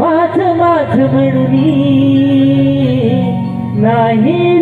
माझ माझ म्हणून नाही